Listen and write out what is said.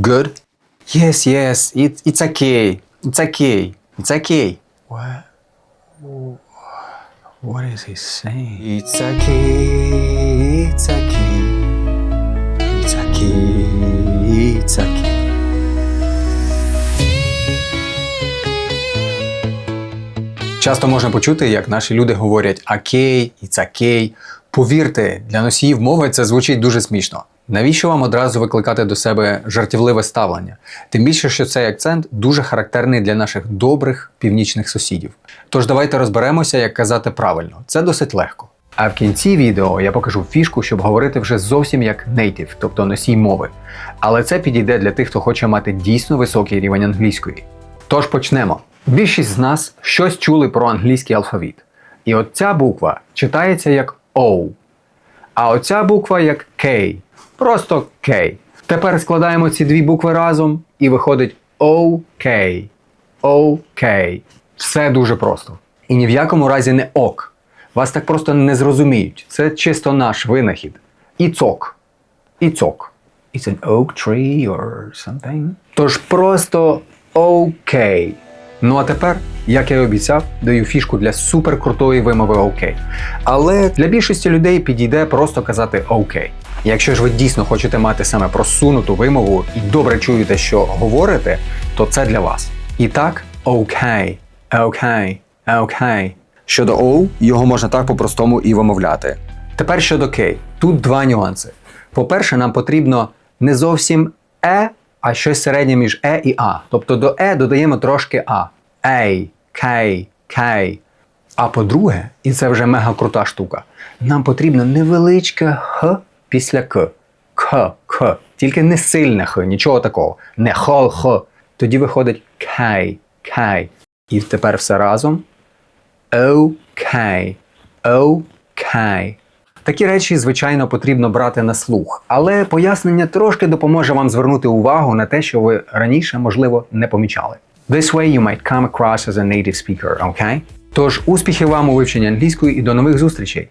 Good? Yes, yes, it, it's okay. It's okay. It's okay. What? What is he saying? It's okay. It's okay. It's okay. It's okay. Часто можна почути, як наші люди говорять окей, it's окей. Повірте, для носіїв мови це звучить дуже смішно. Навіщо вам одразу викликати до себе жартівливе ставлення? Тим більше, що цей акцент дуже характерний для наших добрих північних сусідів. Тож давайте розберемося, як казати правильно. Це досить легко. А в кінці відео я покажу фішку, щоб говорити вже зовсім як native, тобто носій мови. Але це підійде для тих, хто хоче мати дійсно високий рівень англійської. Тож почнемо. Більшість з нас щось чули про англійський алфавіт. І от ця буква читається як O, а оця буква як K. Просто K. Тепер складаємо ці дві букви разом і виходить OK. OK. Все дуже просто. І ні в якому разі не ок. Вас так просто не зрозуміють. Це чисто наш винахід. І цок. І цок. It's an oak tree or something? Тож просто окей. Ну а тепер, як я і обіцяв, даю фішку для суперкрутої вимови окей. Але для більшості людей підійде просто казати окей. Якщо ж ви дійсно хочете мати саме просунуту вимову і добре чуєте, що говорите, то це для вас. І так, окей, окей, окей. Щодо O, його можна так по-простому і вимовляти. Тепер щодо K. Тут два нюанси. По-перше, нам потрібно не зовсім е, а щось середнє між е і а. Тобто до е додаємо трошки а. Ей, кей, кей. А по-друге, і це вже мега крута штука, нам потрібно невеличке х після к. К, к. Тільки не сильне х, нічого такого. Не хол х. Тоді виходить кей, кей. І тепер все разом. Окей. Окей. Такі речі, звичайно, потрібно брати на слух, але пояснення трошки допоможе вам звернути увагу на те, що ви раніше, можливо, не помічали. This way you might come across as a native speaker, okay? Тож успіхів вам у вивченні англійської і до нових зустрічей!